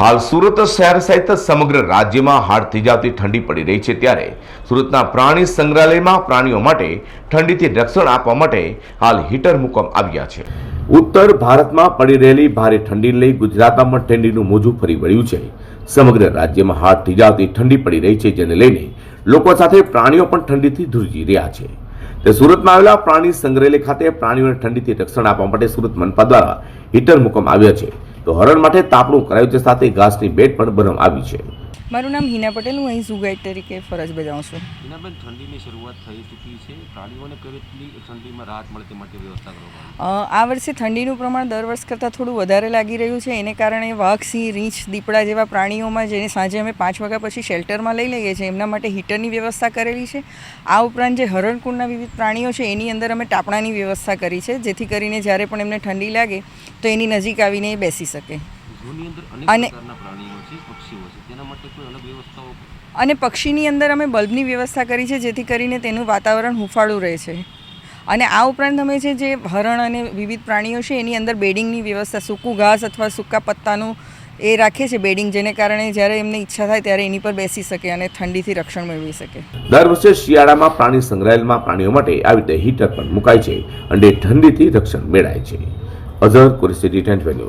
હાલ સુરત શહેર સહિત સમગ્ર રાજ્યમાં હાડ થીજાવતી ઠંડી પડી રહી છે ત્યારે સુરતના પ્રાણી સંગ્રહાલયમાં પ્રાણીઓ માટે ઠંડીથી રક્ષણ આપવા માટે હાલ હીટર મૂકવામાં આવ્યા છે. ઉત્તર ભારતમાં પડી રહેલી ભારે ઠંડીને લઈ ગુજરાતમાં પણ ઠંડીનું મોજું ફરી વળ્યું છે. સમગ્ર રાજ્યમાં હાડ થીજાવતી ઠંડી પડી રહી છે, જેને લઈને લોકો સાથે પ્રાણીઓ પણ ઠંડીથી ધ્રુજી રહ્યા છે. તે સુરતમાં આવેલા પ્રાણી સંગ્રહાલય ખાતે પ્રાણીઓને ઠંડીથી રક્ષણ આપવા માટે સુરત મનપા દ્વારા હીટર મૂકવામાં આવ્યા છે. તો હરણ માટે તાપણું કરાયું તે સાથે ઘાસની બેટ પણ બનાવવામાં આવી છે. મારું નામ હિના પટેલ હું અહીં ઝૂ ગાઈડ તરીકે ફરજ બજાવું છું. હિનાબેન ઠંડીની શરૂઆત થઈ ચૂકી છે. પ્રાણીઓને રીતની ઠંડીમાં રાહત મળે તે માટે વ્યવસ્થા કરવામાં આ વર્ષે ઠંડીનું પ્રમાણ દર વર્ષ કરતાં થોડું વધારે લાગી રહ્યું છે. એને કારણે વાઘ સિંહ રીંછ દીપડા જેવા પ્રાણીઓમાં જેને સાંજે અમે પાંચ વાગ્યા પછી શેલ્ટરમાં લઈ લઈએ છીએ એમના માટે હીટરની વ્યવસ્થા કરેલી છે. આ ઉપરાંત જે હરણકુંડના વિવિધ પ્રાણીઓ છે એની અંદર અમે ટાપણાની વ્યવસ્થા કરી છે. જેથી કરીને જ્યારે પણ એમને ઠંડી લાગે તો એની નજીક આવીને એ બેસી શકે. અને- પ્રકારના પક્ષીઓ છે તેના માટે કોઈ અલગ વ્યવસ્થાઓ અને પક્ષીની અંદર અમે બલ્બની વ્યવસ્થા કરી છે જેથી કરીને તેનું વાતાવરણ હુંફાળું રહે છે. અને આ ઉપરાંત અમે છે જે હરણ અને વિવિધ પ્રાણીઓ છે એની અંદર બેડિંગની વ્યવસ્થા સૂકું ઘાસ અથવા સૂકા પત્તાનું એ રાખે છે બેડિંગ જેને કારણે જ્યારે એમને ઈચ્છા થાય ત્યારે એની પર બેસી શકે અને ઠંડીથી રક્ષણ મેળવી શકે. દર વર્ષે શિયાળામાં પ્રાણી સંગ્રહાલયમાં પ્રાણીઓ માટે આવી રીતે હીટર પણ મુકાય છે અને ઠંડીથી રક્ષણ મેળાય છે. અઝર કુરેશી ડિટેન્ટ વેન્યુ